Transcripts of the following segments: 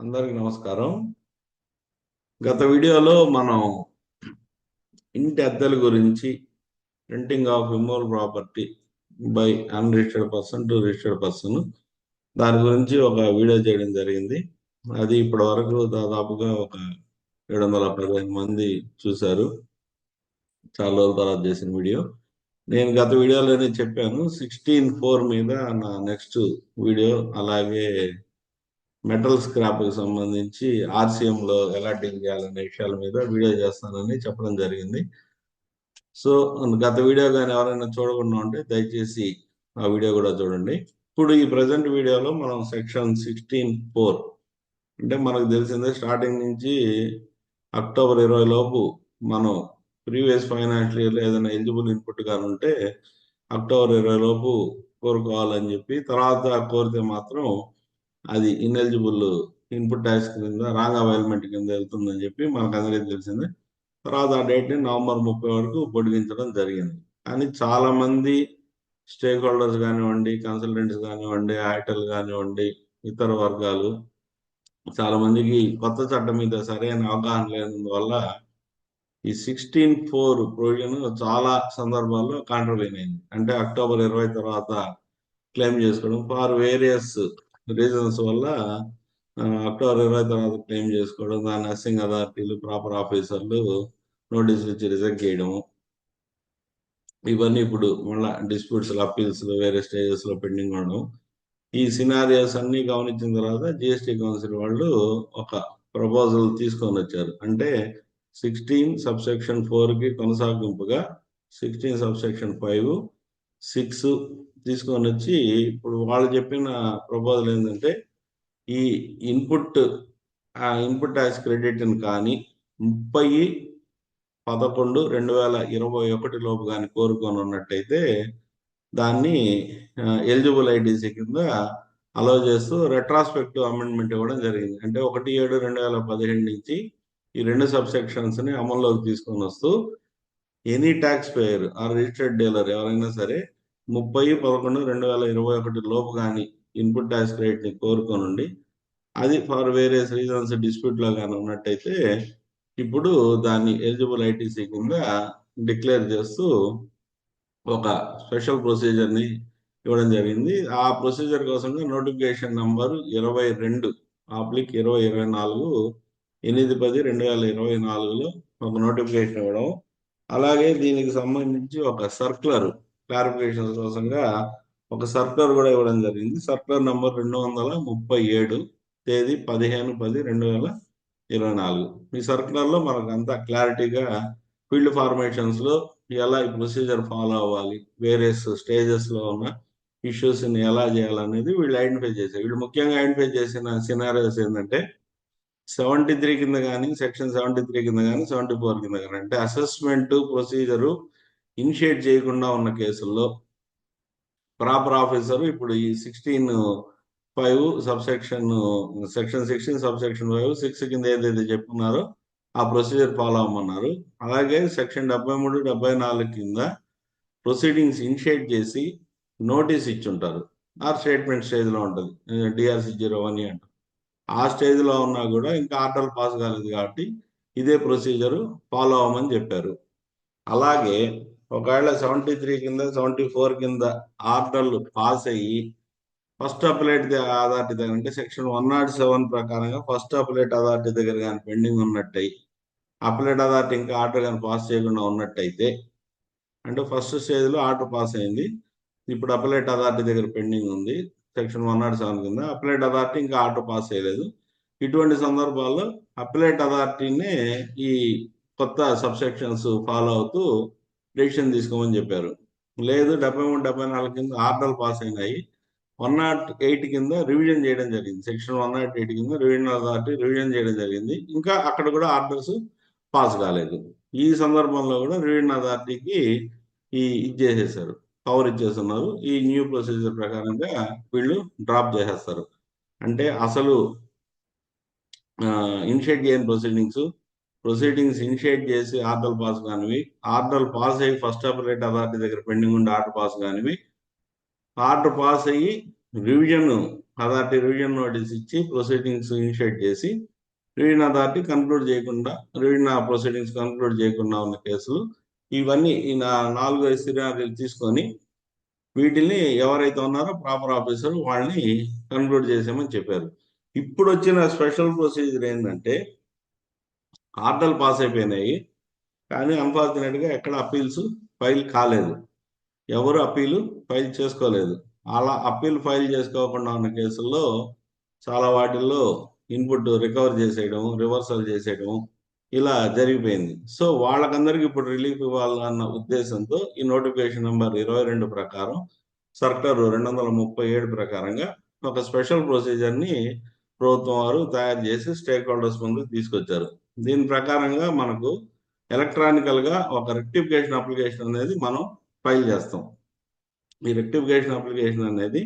అందరికి నమస్కారం. గత వీడియోలో మనం ఇంటి అద్దెల గురించి renting of immovable property by unregistered person to registered person దాని గురించి ఒక వీడియో చేయడం జరిగింది. అది ఇప్పటి వరకు దాదాపుగా ఒక ఏడు వందల పదిహేను మంది చూశారు. చాలా రోజుల తర్వాత చేసిన వీడియో. నేను గత వీడియోలోనే చెప్పాను సిక్స్టీన్ ఫోర్ మీద నా నెక్స్ట్ వీడియో అలాగే మెటల్ స్క్రాప్కి సంబంధించి ఆర్సీఎం లో ఎలా డీల్ చేయాలనే విషయాల మీద వీడియో చేస్తానని చెప్పడం జరిగింది. సో గత వీడియో కానీ ఎవరైనా చూడకుండా ఉంటే దయచేసి ఆ వీడియో కూడా చూడండి. ఇప్పుడు ఈ ప్రజెంట్ వీడియోలో మనం సెక్షన్ సిక్స్టీన్ ఫోర్ అంటే మనకు తెలిసిందే స్టార్టింగ్ నుంచి అక్టోబర్ ఇరవై లోపు మనం ప్రీవియస్ ఫైనాన్షియల్ ఇయర్లో ఏదైనా ఎలిజిబుల్ ఇన్పుట్ కానీ ఉంటే అక్టోబర్ ఇరవై లోపు కోరుకోవాలని చెప్పి తర్వాత కోరితే మాత్రం అది ఇన్ఎలిజిబుల్ ఇన్పుట్ ట్యాక్స్ కింద రాంగ్ అవైల్మెంట్ కింద వెళ్తుందని చెప్పి మనకు అందరికీ తెలిసిందే. తర్వాత ఆ డేట్ని నవంబర్ ముప్పై వరకు పొడిగించడం జరిగింది. కానీ చాలా మంది స్టేక్ హోల్డర్స్ కానివ్వండి కన్సల్టెంట్స్ కానివ్వండి ఐటల్ కానివ్వండి ఇతర వర్గాలు చాలా మందికి కొత్త చట్టం మీద సరైన అవగాహన లేనందువల్ల ఈ సిక్స్టీన్ ఫోర్ ప్రొవిజన్ చాలా సందర్భాల్లో కాంట్రవైన్ అయింది. అంటే అక్టోబర్ ఇరవై తర్వాత క్లెయిమ్ చేసుకోవడం. ఫార్ వేరియస్ రీజన్స్ వల్ల అక్టోబర్ ఇరవై తర్వాత క్లెయిమ్ చేసుకోవడం దాని నర్సింగ్ అథారిటీలు ప్రాపర్ ఆఫీసర్లు నోటీసులు ఇచ్చి రిజెక్ట్ చేయడము. ఇవన్నీ ఇప్పుడు మళ్ళీ డిస్ప్యూట్స్ అప్పీల్స్ వేరే స్టేజెస్లో పెండింగ్ ఉండడం. ఈ సినారియోస్ అన్ని గమనించిన తర్వాత జిఎస్టీ కౌన్సిల్ వాళ్ళు ఒక ప్రపోజల్ తీసుకొని వచ్చారు. అంటే సిక్స్టీన్ సబ్సెక్షన్ ఫోర్కి కొనసాగింపుగా సిక్స్టీన్ సబ్సెక్షన్ ఫైవ్ సిక్స్ తీసుకొని వచ్చి ఇప్పుడు వాళ్ళు చెప్పిన ప్రపోజల్ ఏంటంటే ఈ ఇన్పుట్ ఆ ఇన్పుట్ ట్యాక్స్ క్రెడిట్ కానీ ముప్పై పదకొండు రెండు వేల ఇరవై ఒకటి లోపు కానీ కోరుకొని ఉన్నట్టయితే దాన్ని ఎలిజిబుల్ ఐటీసీ కింద అలో చేస్తూ రెట్రాస్పెక్టివ్ అమెండ్మెంట్ ఇవ్వడం జరిగింది. అంటే ఒకటి ఏడు రెండు వేల పదిహేడు నుంచి ఈ రెండు సబ్సెక్షన్స్ని అమల్లోకి తీసుకొని వస్తూ ఎనీ ట్యాక్స్ పేయర్ ఆ రిజిస్టర్డ్ డీలర్ ఎవరైనా సరే ముప్పై పదకొండు రెండు వేల ఇరవై ఒకటి లోపు కానీ ఇన్పుట్ ట్యాక్స్ క్రెడిట్ని కోరుకోనుండి అది ఫర్ వేరియస్ రీజన్స్ డిస్ప్యూట్లో కానీ ఉన్నట్టయితే ఇప్పుడు దాన్ని ఎలిజిబుల్ ఐటీసీ కింద డిక్లేర్ చేస్తూ ఒక స్పెషల్ ప్రొసీజర్ని ఇవ్వడం జరిగింది. ఆ ప్రొసీజర్ కోసంగా నోటిఫికేషన్ నంబర్ ఇరవై రెండు ఆప్లిక్ ఇరవై ఇరవై నాలుగు ఎనిమిది పది రెండు వేల ఇరవై నాలుగులో ఒక నోటిఫికేషన్ ఇవ్వడం. అలాగే దీనికి సంబంధించి ఒక సర్క్యులర్ క్లారిఫికేషన్ కోసంగా ఒక సర్క్యులర్ కూడా ఇవ్వడం జరిగింది. సర్క్యులర్ నంబర్ రెండు వందల ముప్పై ఏడు తేదీ పదిహేను పది రెండు వేల ఇరవై నాలుగు. ఈ సర్క్యులర్లో మనకు అంతా క్లారిటీగా ఫీల్డ్ ఫార్మేషన్స్లో ఎలా ఈ ప్రొసీజర్ ఫాలో అవ్వాలి వేరియస్ స్టేజెస్లో ఉన్న ఇష్యూస్ని ఎలా చేయాలనేది వీళ్ళు ఐడెంటిఫై చేశారు. వీళ్ళు ముఖ్యంగా ఐడెంటిఫై చేసిన సినారియోస్ ఏంటంటే సెవెంటీ త్రీ కింద కానీ సెక్షన్ సెవెంటీ త్రీ కింద కానీ సెవెంటీ ఫోర్ కింద కానీ. అంటే అసెస్మెంట్ ప్రొసీజరు ఇనిషియేట్ చేయకుండా ఉన్న కేసుల్లో ప్రాపర్ ఆఫీసర్ ఇప్పుడు ఈ sixteen five sub section section sixteen sub section five six కింద ఏదైతే చెప్పుకున్నారో ఆ ప్రొసీజర్ ఫాలో అవ్వమన్నారు. అలాగే సెక్షన్ డెబ్బై మూడు డెబ్బై నాలుగు కింద ప్రొసీడింగ్స్ ఇనిషియేట్ చేసి నోటీస్ ఇచ్చుంటారు. ఆ స్టేట్మెంట్ స్టేజ్లో ఉంటుంది. డిఆర్సి జీరో వన్ అంటారు. ఆ స్టేజ్లో ఉన్నా కూడా ఇంకా ఆర్డర్ పాస్ కాలేదు కాబట్టి ఇదే ప్రొసీజర్ ఫాలో అవ్వమని చెప్పారు. అలాగే ఒకవేళ సెవెంటీ త్రీ కింద సెవెంటీ ఫోర్ కింద ఆర్డర్లు పాస్ అయ్యి ఫస్ట్ అప్లైట్ అథారిటీ దగ్గర అంటే సెక్షన్ వన్ నాట్ సెవెన్ ప్రకారంగా ఫస్ట్ అప్లైట్ అథారిటీ దగ్గర కానీ పెండింగ్ ఉన్నట్టయి అప్లైట్ అథారిటీ ఇంకా ఆర్డర్ కానీ పాస్ చేయకుండా ఉన్నట్టయితే అంటే ఫస్ట్ స్టేజ్లో ఆర్డర్ పాస్ అయింది ఇప్పుడు అప్లైట్ అథారిటీ దగ్గర పెండింగ్ ఉంది సెక్షన్ వన్ నాట్ సెవెన్ కింద అప్లైట్ అథారిటీ ఇంకా ఆర్డర్ పాస్ చేయలేదు. ఇటువంటి సందర్భాల్లో అప్లైట్ అథారిటీనే ఈ కొత్త సబ్సెక్షన్స్ ఫాలో అవుతూ డెసిషన్ తీసుకోమని చెప్పారు. లేదు డెబ్బై మూడు డెబ్బై నాలుగు కింద ఆర్డర్లు పాస్ అయినాయి. వన్ నాట్ ఎయిట్ కింద రివిజన్ చేయడం జరిగింది. సెక్షన్ వన్ నాట్ ఎయిట్ కింద రివిజన్ అథారిటీ రివిజన్ చేయడం జరిగింది. ఇంకా అక్కడ కూడా ఆర్డర్స్ పాస్ కాలేదు. ఈ సందర్భంలో కూడా రివిజన్ అథారిటీకి ఈ ఇది చేసేసారు పవర్ ఇచ్చేస్తున్నారు. ఈ న్యూ ప్రొసీజర్ ప్రకారంగా వీళ్ళు డ్రాప్ చేసేస్తారు. అంటే అసలు ఇనిషియేట్ చేయని ప్రొసీడింగ్స్ ప్రొసీడింగ్స్ ఇనిషియేట్ చేసి ఆర్డర్ పాస్ కానివి ఆర్డర్ పాస్ అయ్యి ఫస్ట్ ఆపరేట్ అథారిటీ దగ్గర పెండింగ్ ఉండి ఆర్డర్ పాస్ కానివి ఆర్డర్ పాస్ అయ్యి రివిజన్ అథారిటీ రివిజన్ నోటీస్ ఇచ్చి ప్రొసీడింగ్స్ ఇనిషియేట్ చేసి రివిజన్ అథారిటీ కన్క్లూడ్ చేయకుండా రివిజన్ ప్రొసీడింగ్స్ కన్క్లూడ్ చేయకుండా ఉన్న కేసులు ఇవన్నీ ఈ నా- నాలుగు ఐదు సినారీలు తీసుకొని వీటిని ఎవరైతే ఉన్నారో ప్రాపర్ ఆఫీసర్ వాళ్ళని కన్క్లూడ్ చేసామని చెప్పారు. ఇప్పుడు వచ్చిన స్పెషల్ ప్రొసీజర్ ఏంటంటే ఆర్డర్లు పాస్ అయిపోయినాయి. కానీ అన్ఫార్చునేట్గా ఎక్కడ అప్పీల్స్ ఫైల్ కాలేదు. ఎవరు అప్పీలు ఫైల్ చేసుకోలేదు. అలా అప్పీల్ ఫైల్ చేసుకోకుండా ఉన్న కేసుల్లో చాలా వాటిల్లో ఇన్పుట్ రికవర్ చేసేయడం రివర్సల్ చేసేయడం ఇలా జరిగిపోయింది. సో వాళ్ళకందరికి ఇప్పుడు రిలీఫ్ ఇవ్వాలన్న ఉద్దేశంతో ఈ నోటిఫికేషన్ నెంబర్ ఇరవై రెండు ప్రకారం సర్కారు రెండు వందల ముప్పై ఏడు ప్రకారంగా ఒక స్పెషల్ ప్రొసీజర్ని ప్రభుత్వం వారు తయారు చేసి స్టేక్ హోల్డర్స్ ముందుకు తీసుకొచ్చారు. దీని ప్రకారంగా మనకు ఎలక్ట్రానికల్గా ఒక రెక్టిఫికేషన్ అప్లికేషన్ అనేది మనం ఫైల్ చేస్తాం. ఈ రెక్టిఫికేషన్ అప్లికేషన్ అనేది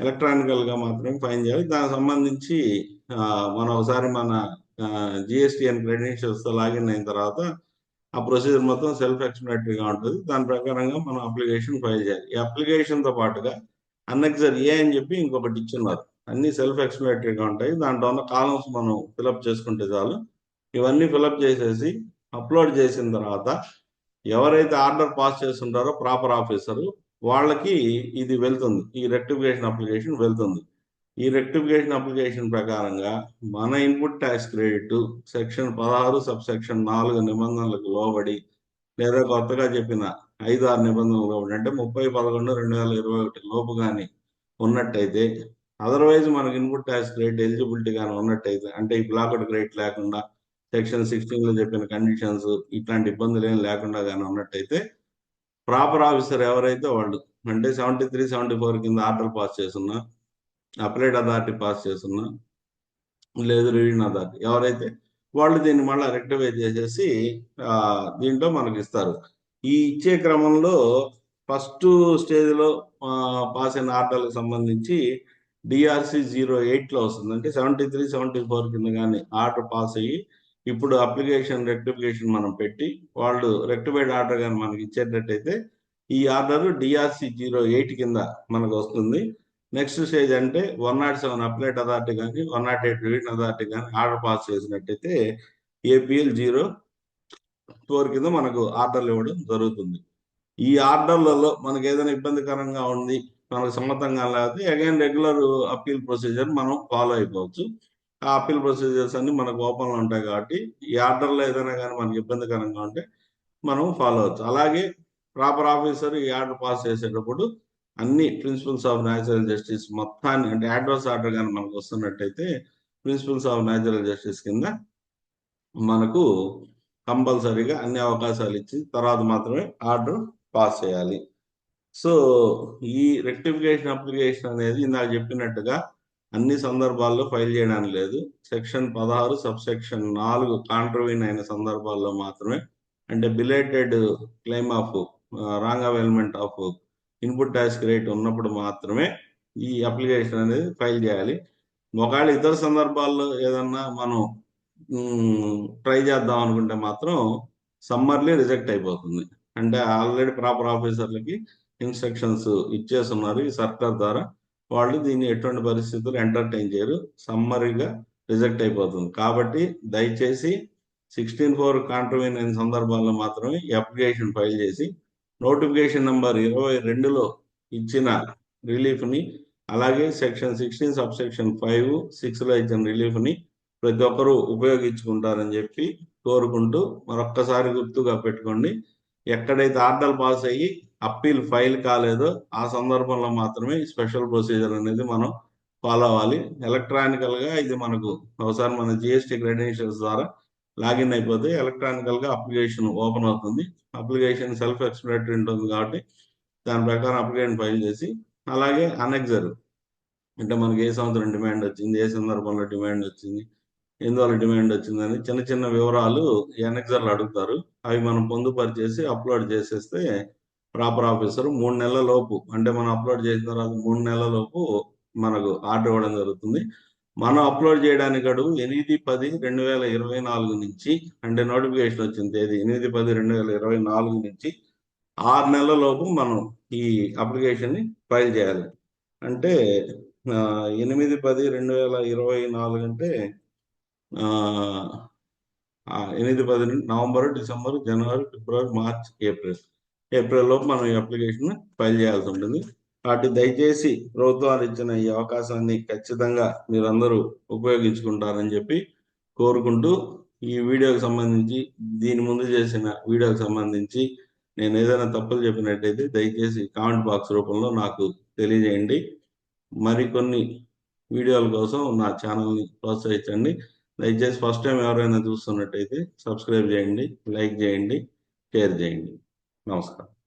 ఎలక్ట్రానికల్గా మాత్రమే ఫైల్ చేయాలి. దానికి సంబంధించి మనం ఒకసారి మన జిఎస్టీ అండ్ క్రెడెన్షియల్స్తో లాగిన్ అయిన తర్వాత ఆ ప్రొసీజర్ మొత్తం సెల్ఫ్గా ఉంటుంది. దాని ప్రకారంగా మనం అప్లికేషన్ ఫైల్ చేయాలి. ఈ అప్లికేషన్తో పాటుగా అన్నెక్సర్ ఏ అని చెప్పి ఇంకొకటి ఇచ్చున్నారు. అన్ని సెల్ఫ్గా ఉంటాయి. దాంట్లో ఉన్న కాలమ్స్ మనం ఫిలప్ చేసుకుంటే చాలు ఇవన్నీ ఫిలప్ చేసేసి అప్లోడ్ చేసిన తర్వాత ఎవరైతే ఆర్డర్ పాస్ చేస్తుంటారో ప్రాపర్ ఆఫీసర్ వాళ్ళకి ఇది వెళ్తుంది. ఈ రెక్టిఫికేషన్ అప్లికేషన్ వెళ్తుంది. ఈ రెక్టిఫికేషన్ అప్లికేషన్ ప్రకారంగా మన ఇన్పుట్ ట్యాక్స్ క్రెడిట్ సెక్షన్ పదహారు సబ్ సెక్షన్ నాలుగు నిబంధనలకు లోబడి లేదా కొత్తగా చెప్పిన ఐదు ఆరు నిబంధనలు లోబడి అంటే ముప్పై పదకొండు రెండు వేల ఇరవై ఒకటి లోపు కానీ ఉన్నట్టయితే అదర్వైజ్ మనకి ఇన్పుట్ ట్యాక్స్ క్రెడిట్ ఎలిజిబిలిటీ కానీ ఉన్నట్టయితే అంటే ఈ బ్లాక్డ్ క్రెడిట్ లేకుండా సెక్షన్ సిక్స్టీన్లో చెప్పిన కండిషన్స్ ఇట్లాంటి ఇబ్బందులు ఏం లేకుండా కానీ ఉన్నట్టయితే ప్రాపర్ ఆఫీసర్ ఎవరైతే వాళ్ళు అంటే సెవెంటీ త్రీ సెవెంటీ ఫోర్ కింద ఆర్డర్ పాస్ చేస్తున్నా అప్లైడ్ అథారిటీ పాస్ చేస్తున్నా లేదు రివిజన్ అథారిటీ ఎవరైతే వాళ్ళు దీన్ని మళ్ళీ రెక్టిఫై చేసేసి దీంట్లో మనకి ఇస్తారు. ఈ ఇచ్చే క్రమంలో ఫస్ట్ స్టేజ్లో పాస్ అయిన ఆర్డర్లకు సంబంధించి డిఆర్సి జీరో ఎయిట్లో వస్తుంది అంటే సెవెంటీ త్రీ సెవెంటీ ఫోర్ కింద కానీ ఆర్డర్ పాస్ అయ్యి ఇప్పుడు అప్లికేషన్ రెక్టిఫికేషన్ మనం పెట్టి వాళ్ళు రెక్టిఫైడ్ ఆర్డర్ కానీ మనకి ఇచ్చేటట్టయితే ఈ ఆర్డర్ డిఆర్సి జీరో ఎయిట్ కింద మనకు వస్తుంది. నెక్స్ట్ స్టేజ్ అంటే one not seven appellate authority కానీ one not eight revision authority కానీ ఆర్డర్ పాస్ చేసినట్టయితే ఏపీఎల్ జీరో ఫోర్ కింద మనకు ఆర్డర్లు ఇవ్వడం జరుగుతుంది. ఈ ఆర్డర్లలో మనకి ఏదైనా ఇబ్బందికరంగా ఉంది మనకు సమ్మతంగా లేకపోతే అగైన్ రెగ్యులర్ అప్పీల్ ప్రొసీజర్ మనం ఫాలో అయిపోవచ్చు. అప్పీల్ ప్రొసీజర్స్ అన్ని మనకు ఓపెన్ ఉంటాయి కాబట్టి ఈ ఆర్డర్లో ఏదైనా కానీ మనకి ఇబ్బందికరంగా ఉంటే మనం ఫాలో అవచ్చు. అలాగే ప్రాపర్ ఆఫీసర్ ఈ ఆర్డర్ పాస్ చేసేటప్పుడు అన్ని ప్రిన్సిపల్స్ ఆఫ్ న్యాచురల్ జస్టిస్ మొత్తాన్ని అంటే అడ్వర్స్ ఆర్డర్ కానీ మనకు వస్తున్నట్టయితే ప్రిన్సిపల్స్ ఆఫ్ న్యాచురల్ జస్టిస్ కింద మనకు కంపల్సరీగా అన్ని అవకాశాలు ఇచ్చి తర్వాత మాత్రమే ఆర్డర్ పాస్ చేయాలి. సో ఈ రెక్టిఫికేషన్ అప్లికేషన్ అనేది ఇందాక చెప్పినట్టుగా అన్ని సందర్భాల్లో ఫైల్ చేయడానికి లేదు. సెక్షన్ పదహారు సబ్ సెక్షన్ నాలుగు కాంట్రవీన్ అయిన సందర్భాల్లో మాత్రమే. అంటే belated claim of wrong availment of input tax credit ఉన్నప్పుడు మాత్రమే ఈ అప్లికేషన్ అనేది ఫైల్ చేయాలి. ఒకవేళ ఇతర సందర్భాల్లో ఏదన్నా మనం ట్రై చేద్దాం అనుకుంటే మాత్రం సమ్మర్లీ రిజెక్ట్ అయిపోతుంది. అంటే ఆల్రెడీ ప్రాపర్ ఆఫీసర్లకి ఇన్స్ట్రక్షన్స్ ఇచ్చేస్తున్నారు ఈ సర్కార్ ద్వారా. వాళ్ళు దీన్ని ఎటువంటి పరిస్థితులు ఎంటర్టైన్ చేయరు. సమ్మరీగా రిజెక్ట్ అయిపోతుంది. కాబట్టి దయచేసి సిక్స్టీన్ ఫోర్ కాంట్రవీన్ అయిన సందర్భాల్లో మాత్రమే అప్లికేషన్ ఫైల్ చేసి నోటిఫికేషన్ నెంబర్ ఇరవై రెండులో ఇచ్చిన రిలీఫ్ని అలాగే section sixteen sub section five సిక్స్లో ఇచ్చిన రిలీఫ్ని ప్రతి ఒక్కరూ ఉపయోగించుకుంటారని చెప్పి కోరుకుంటూ మరొక్కసారి గుర్తుగా పెట్టుకోండి. ఎక్కడైతే ఆర్డర్ పాస్ అయ్యి అప్పీల్ ఫైల్ కాలేదో ఆ సందర్భంలో మాత్రమే స్పెషల్ ప్రొసీజర్ అనేది మనం ఫాలో అవ్వాలి. ఎలక్ట్రానికల్గా ఇది మనకు ఒకసారి మన జిఎస్టీ క్రెడెన్షియల్స్ ద్వారా లాగిన్ అయిపోతే ఎలక్ట్రానికల్గా అప్లికేషన్ ఓపెన్ అవుతుంది. అప్లికేషన్ సెల్ఫ్ ఎక్స్ప్లెనేటరీ ఉంటుంది కాబట్టి దాని ప్రకారం అప్లికేషన్ ఫైల్ చేసి అలాగే అనెక్సర్ అంటే మనకి ఏ సంవత్సరం డిమాండ్ వచ్చింది ఏ సందర్భంలో డిమాండ్ వచ్చింది ఎందువల్ల డిమాండ్ వచ్చిందని చిన్న చిన్న వివరాలు ఎన్ఎక్సర్లు అడుగుతారు. అవి మనం పొందుపరిచేసి అప్లోడ్ చేసేస్తే ప్రాపర్ ఆఫీసర్ మూడు నెలల లోపు అంటే మనం అప్లోడ్ చేసిన తర్వాత మూడు నెలల లోపు మనకు ఆర్డర్ ఇవ్వడం జరుగుతుంది. మనం అప్లోడ్ చేయడానికి గడువు ఎనిమిది పది రెండు వేల ఇరవై నాలుగు నుంచి అంటే నోటిఫికేషన్ వచ్చిన తేదీ ఎనిమిది పది రెండు వేల ఇరవై నాలుగు నుంచి ఆరు నెలల లోపు మనం ఈ అప్లికేషన్ని ఫైల్ చేయాలి. అంటే ఎనిమిది పది రెండు వేల ఇరవై నాలుగు అంటే ఎనిమిది పది నుండి నవంబర్ డిసెంబర్ జనవరి ఫిబ్రవరి మార్చ్ ఏప్రిల్. ఏప్రిల్లో మనం ఈ అప్లికేషన్ ఫైల్ చేయాల్సి ఉంటుంది. కాబట్టి దయచేసి ప్రభుత్వాలు ఇచ్చిన ఈ అవకాశాన్ని ఖచ్చితంగా మీరందరూ ఉపయోగించుకుంటారని చెప్పి కోరుకుంటూ ఈ వీడియోకి సంబంధించి దీని ముందు చేసిన వీడియోకి సంబంధించి నేను ఏదైనా తప్పులు చెప్పినట్టయితే దయచేసి కామెంట్ బాక్స్ రూపంలో నాకు తెలియజేయండి. మరికొన్ని వీడియోల కోసం నా ఛానల్ని ప్రోత్సహించండి. దయచేసి ఫస్ట్ టైం ఎవరైనా చూస్తున్నట్టయితే సబ్స్క్రైబ్ చేయండి లైక్ చేయండి షేర్ చేయండి. నమస్కారం.